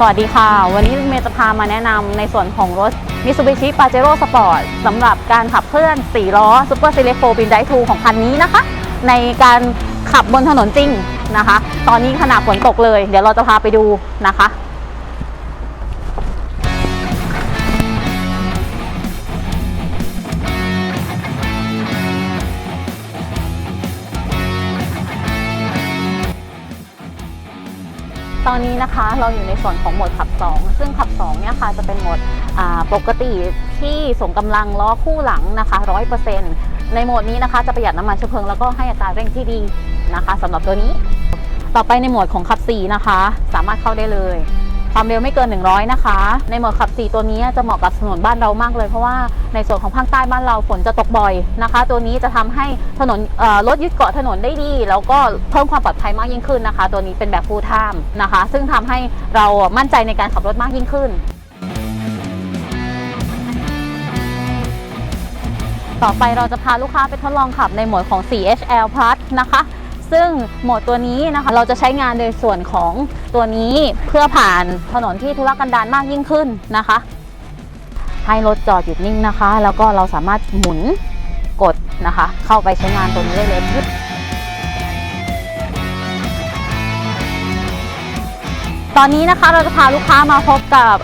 สวัสดีค่ะ วันนี้เมย์จะพามาแนะนำในส่วนของรถ Mitsubishi Pajero Sport สำหรับการขับเคลื่อน 4 ล้อ Super Select 4 Bin d i 2ของคันนี้นะคะ ในการขับบนถนนจริงนะคะ ตอนนี้ขณะฝนตกเลย เดี๋ยวเราจะพาไปดูนะคะ ตอนนี้นะคะเราอยู่ในส่วนของโหมดขับ 2 ซึ่งขับ2เนี่ยค่ะจะเป็นโหมดปกติที่ส่งกำลังล้อคู่หลังนะคะ100%ในโหมดนี้นะคะจะประหยัดน้ำมันเชื้อเพลิงแล้วก็ให้อัตราเร่งที่ดีนะคะสำหรับตัวนี้ ต่อไปในโหมดของขับ4นะคะ สามารถเข้าได้เลย ความเร็วไม่เกิน 100 นะคะ ในหมดขับ 4 ตัวนี้จะเหมาะกับถนนบ้านเรามากเลย เพราะว่าในส่วนของภาคใต้บ้านเราฝนจะตกบ่อยนะคะ ตัวนี้จะทำให้ถนนรถยึดเกาะถนนได้ดี แล้วก็เพิ่มความปลอดภัยมากยิ่งขึ้นนะคะ ตัวนี้เป็นแบบ full time นะคะ ซึ่งทำให้เรามั่นใจในการขับรถมากยิ่งขึ้นต่อไปเราจะพาลูกค้าไปทดลองขับในหมดของ 4HL Plus นะคะ ซึ่งโหมดตัวนี้นะคะเราจะใช้งานโดยส่วนของตัวนี้เพื่อผ่านถนนที่ทุรกันดารมากยิ่งขึ้นนะคะ ให้รถจอดหยุดนิ่งนะคะ แล้วก็เราสามารถหมุนกดนะคะ เข้าไปใช้งานตัวนี้ได้เลยปึ๊บตอนนี้นะคะเราจะพาลูกค้ามาพบกับ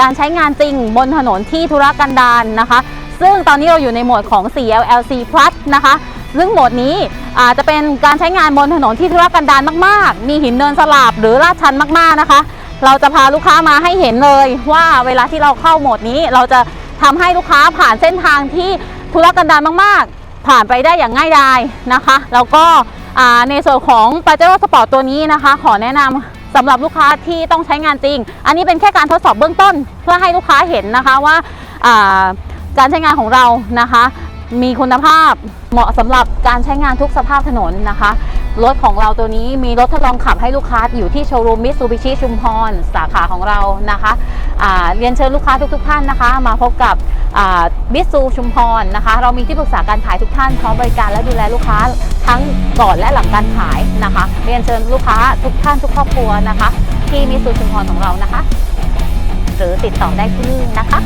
การใช้งานจริงบนถนนที่ทุรกันดารนะคะ ซึ่งตอนนี้เราอยู่ในโหมดของ 4LLC Plus นะคะ ซึ่งโหมดนี้อาจจะเป็นการใช้งานบนถนนที่ทุรกันดารมาก ๆ มีหินเนินสลับหรือลาดชันมาก ๆ นะคะ เราจะพาลูกค้ามาให้เห็นเลยว่าเวลาที่เราเข้าโหมดนี้ เราจะทำให้ลูกค้าผ่านเส้นทางที่ทุรกันดารมาก ๆ ผ่านไปได้อย่างง่ายดายนะคะ แล้วก็ในส่วนของ p a j e r o Sport ตัวนี้นะคะ ขอแนะนำสำหรับลูกค้าที่ต้องใช้งานจริง อันนี้เป็นแค่การทดสอบเบื้องต้น เพื่อให้ลูกค้าเห็นนะคะว่าการใช้งานของเรานะคะ มีคุณภาพเหมาะสำหรับการใช้งานทุกสภาพถนนนะคะ รถของเราตัวนี้มีรถทดลองขับให้ลูกค้าอยู่ที่โชว์รูมมิ t ซูบิชิชุมพร สาขาของเรานะคะเรียนเชิญลูกค้าทุก ๆ ท่านนะคะ มาพบกับมิซูชุมพรนะคะ เรามีที่ปรึกษาการขายทุกท่านพร้อมบริการและดูแลลูกค้าทั้งก่อนและหลังการขายนะคะ เรียนเชิญลูกค้าทุกท่านทุกครอบครัวนะคะ ที่มิซูชุมพรของเรานะคะ หรือติดต่อได้ที่นี่นะคะ